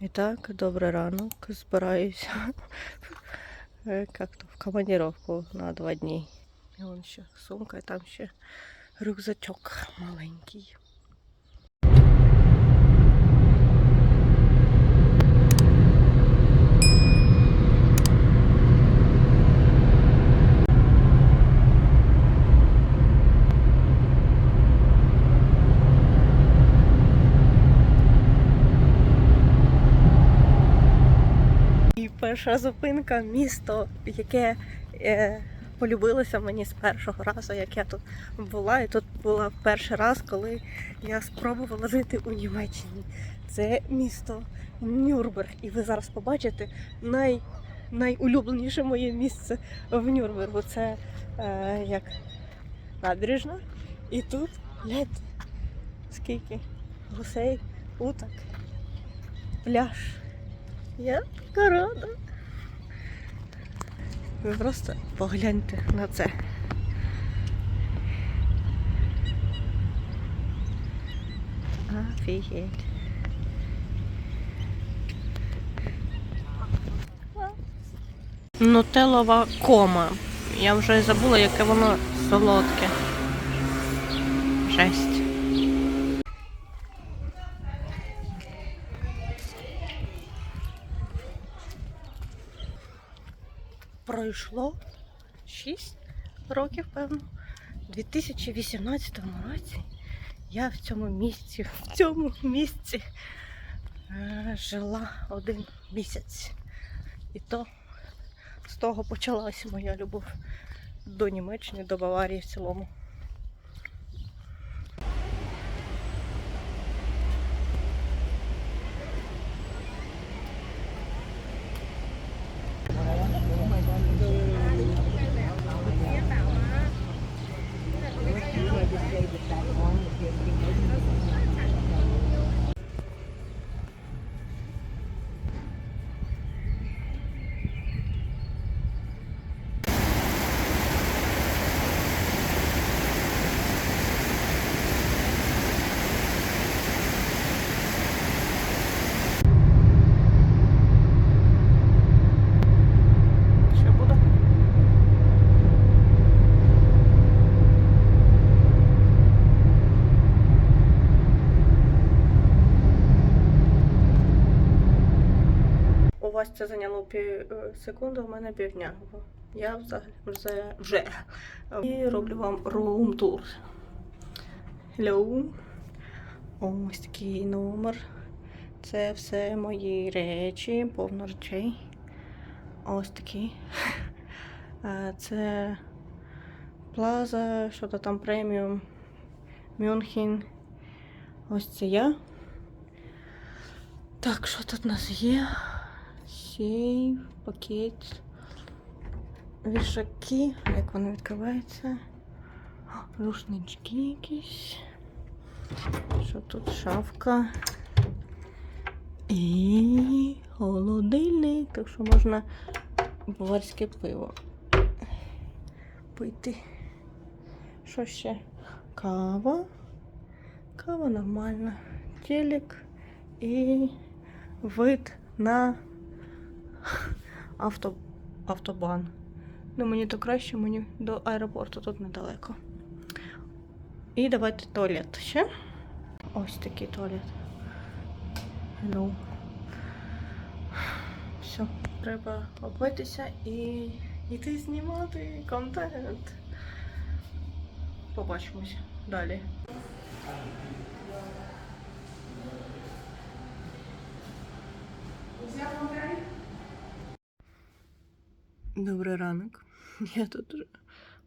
І так, добрий ранок. Збираюся е, як то, в командировку на два дні. І вон ще сумка, і там ще рюкзачок маленький. Перша зупинка місто, яке е, полюбилося мені з першого разу, як я тут була. І тут була перший раз, коли я спробувала жити у Німеччині. Це місто Нюрнберг. І ви зараз побачите най, найулюбленіше моє місце в Нюрнбергу. Це е, як набережна. І тут гляньте, скільки гусей, уток, пляж. Я така рада. Ви просто погляньте на це. Офігеть. Нутелова кома. Я вже забула, яке воно солодке. Жесть. Пройшло 6 років, певно. У 2018 році я в цьому місці, в цьому місці е, жила один місяць. І то з того почалася моя любов до Німеччини, до Баварії в цілому. Ще буде? У вас це зайняло пів е, секунди, у мене півдня. Я взагалі вже, вже і роблю вам tour. Hello. Ось такий номер. Це все мої речі, повно речей. Ось такі. Е, Це Плаза, що то там преміум, Мюнхен. Ось це я. Так, що тут у нас є? Сейф, пакет. Вішаки, як вони відкриваються. Рушнички якісь. Що тут шафка. І холодильник, так що можна баварське пиво пити. Що ще? Кава. Кава нормальна. Телек і вид на авто, автобан. Ну, мені то краще, мені до аеропорту тут недалеко. І давайте туалет ще. Ось такий туалет. Ну. Все, треба обмитися і йти знімати контент. Побачимось далі. Добрий ранок. Я тут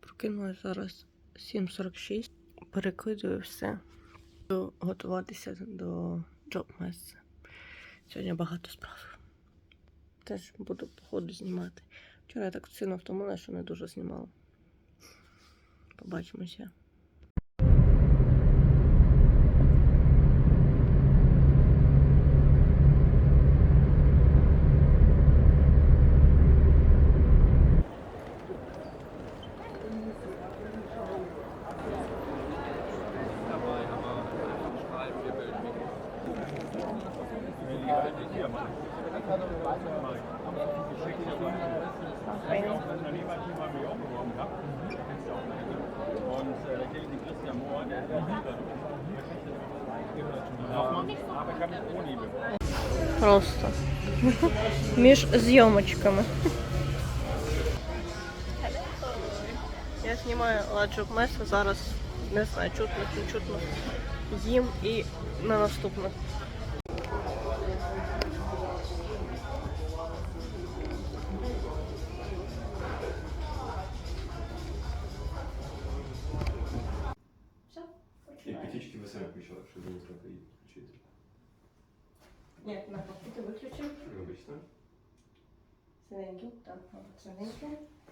прокинулася зараз 7.46. Перекидую все. Буду готуватися до джоб-меса. Сьогодні багато справ. Теж буду походу знімати. Вчора я так сильно втомила, що не дуже знімала. Побачимося. Між зйомочками. Я знімаю ладжу меса зараз. Не знаю, чутно чи не чутно. Їм і на наступне.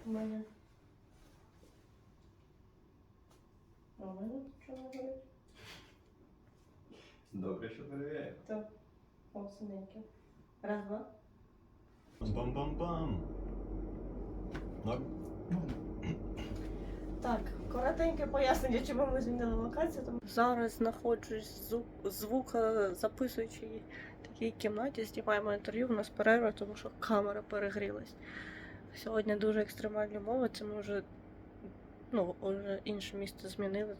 У мене. А у мене чого горить? Добре, що перевіряє. Так. О, синенький. Раз, два. Бам-бам-бам. Ну, Так, коротеньке пояснення, чому ми змінили локацію. Тому... Зараз знаходжусь звук, звукозаписуючій такій кімнаті, знімаємо інтерв'ю, у нас перерва, тому що камера перегрілась. Сьогодні дуже екстремальні умови, це ми вже, ну, інше місце змінили.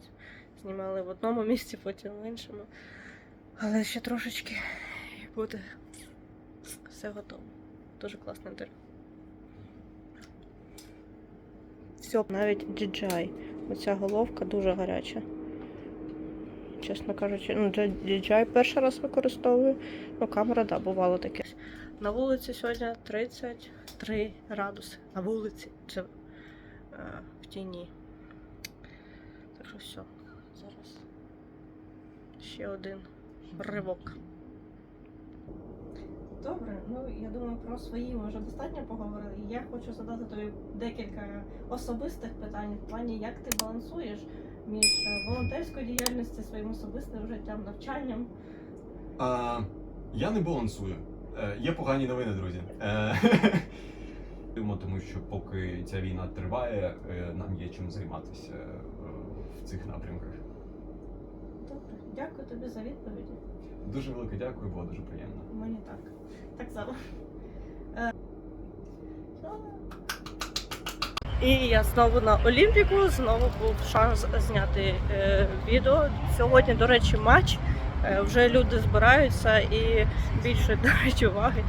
Знімали в одному місці, потім в іншому. Але ще трошечки і буде все готово. Дуже класне інтерв'ю. Все, навіть DJI. Оця головка дуже гаряча. Чесно кажучи, ну DJI перший раз використовую. Ну, камера, да, бувало таке. На вулиці сьогодні 33 градуси. На вулиці. Це е, в тіні. Так що все. Зараз ще один ривок. Добре, ну я думаю, про свої ми вже достатньо поговорили. Я хочу задати тобі декілька особистих питань в плані, як ти балансуєш між е, волонтерською діяльністю, своїм особистим життям, навчанням. А, я не балансую. Е, є погані новини, друзі. Е, тому що поки ця війна триває, е, нам є чим займатися в цих напрямках. Добре, дякую тобі за відповіді. Дуже велике дякую, було дуже приємно. Мені так. Так само. Е, І я знову на Олімпіку, знову був шанс зняти е, відео. Сьогодні, до речі, матч. Е, вже люди збираються і більше речі, уваги.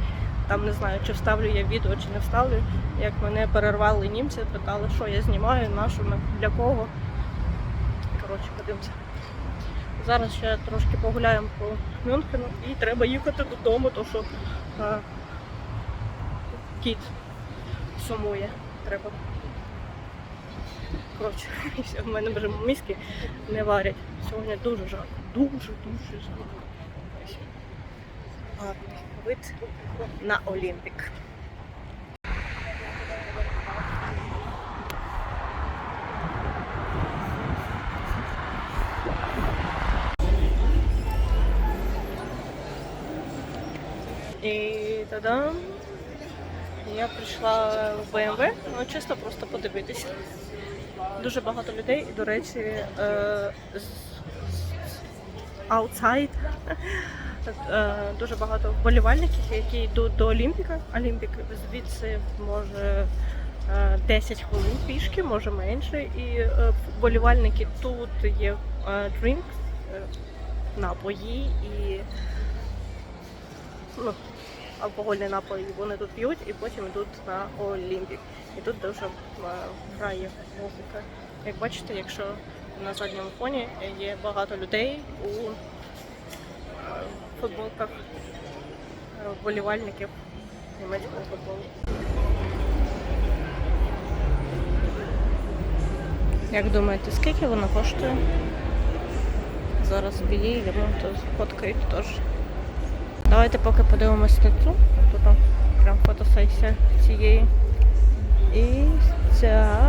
Там не знаю, чи вставлю я відео, чи не вставлю. Як мене перервали німці, питали, що я знімаю, на що, для кого. Коротше, подивимося. Зараз ще трошки погуляємо по Мюнхену і треба їхати додому, тому що е, кіт сумує. Треба. Коротше, в мене вже мізки не варять. Сьогодні дуже жарко. Дуже, дуже жарко. Гарний вид на Олімпік. І тадам! Я прийшла в BMW, ну чисто просто подивитися. Дуже багато людей, і, до речі, е, з outside е, дуже багато вболівальників, які йдуть до Олімпіка. Олімпік звідси може е, 10 хвилин пішки, може менше. І е, вболівальники тут є е, е, напої і ну, алкогольні напої вони тут п'ють і потім йдуть на Олімпік. І тут дуже е, грає музика. Як бачите, якщо на задньому фоні є багато людей у е, футболках вболівальників німецького футболу. Як думаєте, скільки вона коштує? Зараз підійдемо, то фоткають теж. Давайте поки подивимось на цю. Тут прям фотосесія цієї. І ця.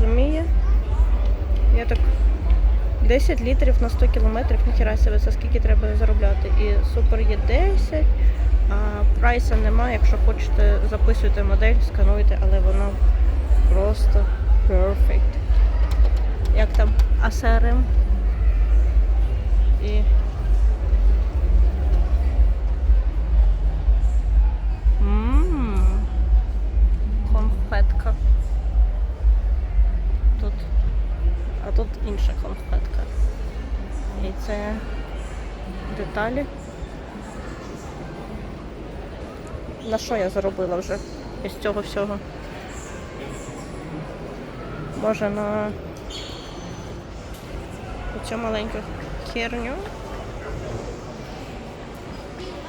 Розуміє, я так 10 літрів на 100 кілометрів, ніхіра себе, це скільки треба заробляти. І супер є 10, а прайса немає. Якщо хочете, записуйте модель, скануйте, але воно просто perfect. Як там ASRM і деталі. На що я заробила вже із цього всього? Може на цю маленьку херню.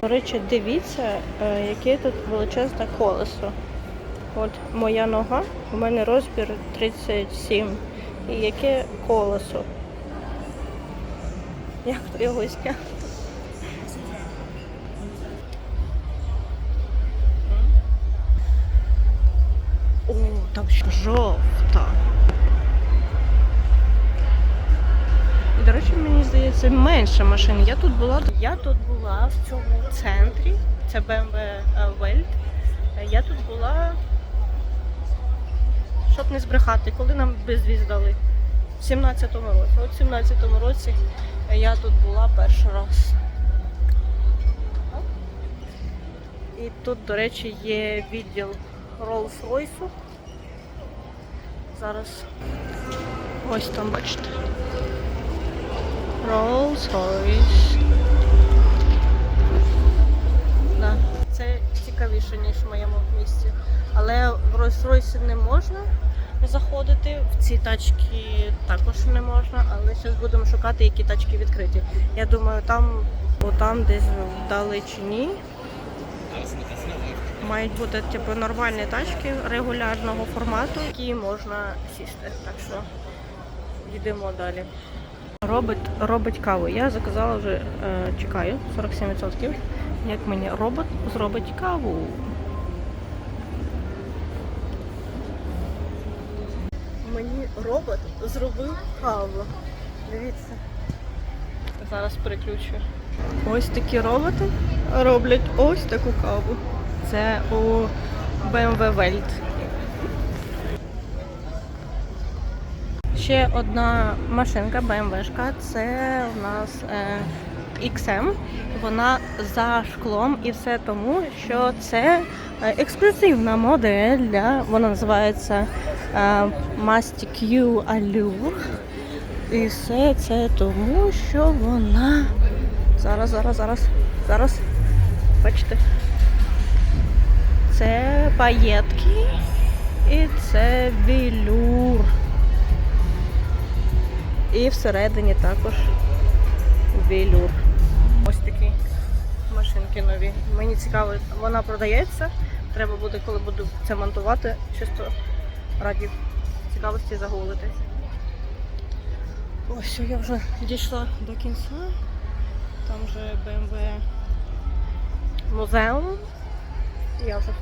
До речі, дивіться, е, яке тут величезне колесо. От моя нога, у мене розмір 37. І яке колесо. Як його зняти? Там жовта. До речі, мені здається, менше машин. Я тут була. Я тут була в цьому центрі. Це BMW Welt. Я тут була, щоб не збрехати, коли нам безвіз дали. В 17-му році. От в 17-му році я тут була перший раз. І тут, до речі, є відділ Rolls-Royce. Зараз ось там бачите. Rolls-Royce. Да. Це цікавіше, ніж в моєму місці. Але в Rolls-Royce не можна заходити, в ці тачки також не можна, але зараз будемо шукати, які тачки відкриті. Я думаю, там, бо там десь в Далечині мають бути типу, нормальні тачки регулярного формату, які можна сісти. Так що йдемо далі. Робить, робить каву. Я заказала вже, е, чекаю, 47%. Як мені робот зробить каву. Мені робот зробив каву. Дивіться. Зараз переключу. Ось такі роботи роблять ось таку каву. Це у BMW Welt. Ще одна машинка BMW-шка, це у нас е, XM. Вона за шклом і все тому, що це е, ексклюзивна модель для вона називається е, Mastic Q Allure. І все це тому, що вона зараз, зараз, зараз, зараз. Бачите. Це паєтки і це велюр. І всередині також велюр. Ось такі машинки нові. Мені цікаво, вона продається. Треба буде, коли буду це монтувати, чисто раді цікавості загуглити. Ось я вже дійшла до кінця. Там вже BMW музеум. Я вже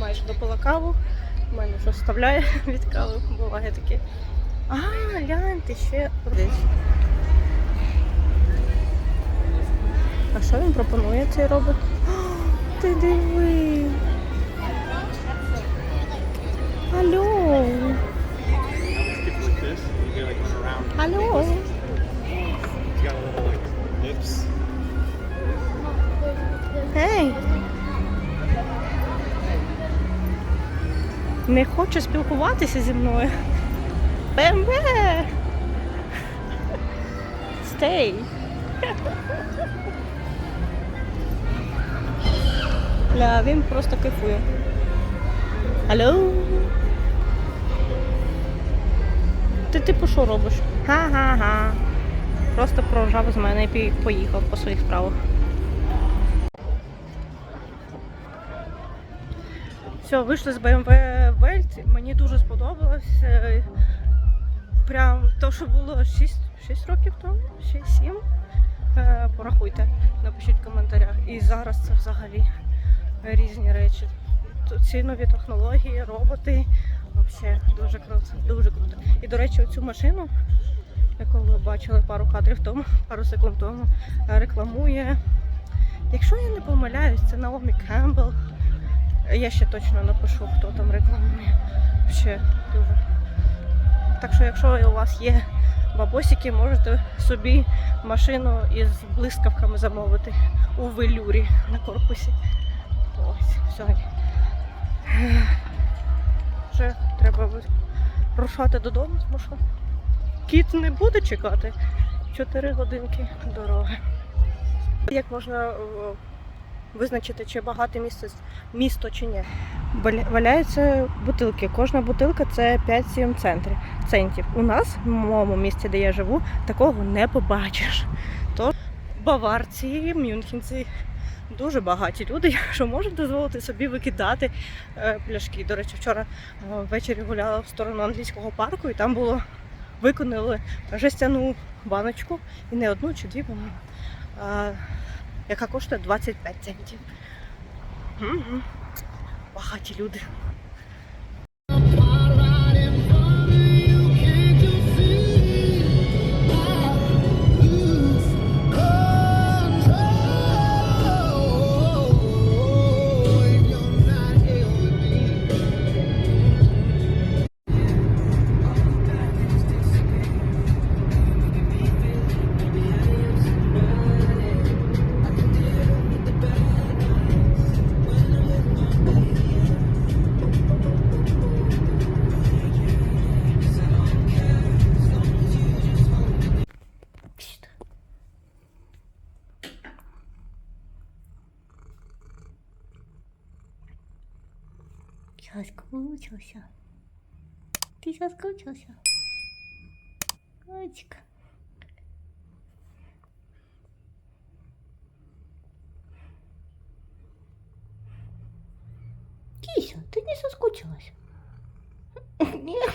майже допила каву. У мене вже вставляє від кави буває такі. А, гляньте, ще десь. А що він пропонує цей робот? О, ти диви. Алло. Алло. It's Не хоче спілкуватися зі мною. БМВ. Стей. Ля, він просто кайфує. Алло. Ти типу що робиш? Ха-ха-ха. Просто проржав з мене і поїхав по своїх справах. Все, вийшли з BMW Welt. Мені дуже сподобалось. Е, Прям то, що було 6, 6 років тому, 6-7. Е, Порахуйте, напишіть в коментарях. І зараз це взагалі різні речі. Ці нові технології, роботи. Взагалі дуже круто, дуже круто. І до речі, оцю машину, яку ви бачили пару кадрів тому, пару секунд тому, рекламує. Якщо я не помиляюсь, це Наомі Кембл. Я ще точно напишу, хто там рекламує. Ще дуже. Так що, якщо у вас є бабосики, можете собі машину із блискавками замовити у велюрі на корпусі. Ось, все. Вже треба рушати додому, тому що кіт не буде чекати 4 годинки дороги. Як можна визначити, чи багате місце, місто чи ні? Валя- Валяються бутилки. Кожна бутилка це 5-7 центрів, центів. У нас, в моєму місті, де я живу, такого не побачиш. То баварці, мюнхенці, дуже багаті люди, що можуть дозволити собі викидати е, пляшки. До речі, вчора е, ввечері гуляла в сторону англійського парку, і там було виконали жестяну баночку, і не одну чи дві, по-моєму, яка коштує 25 центів. Угу. Багаті люди. Соскучился. Ты соскучился? Котик. Кися, ты не соскучилась? Нет.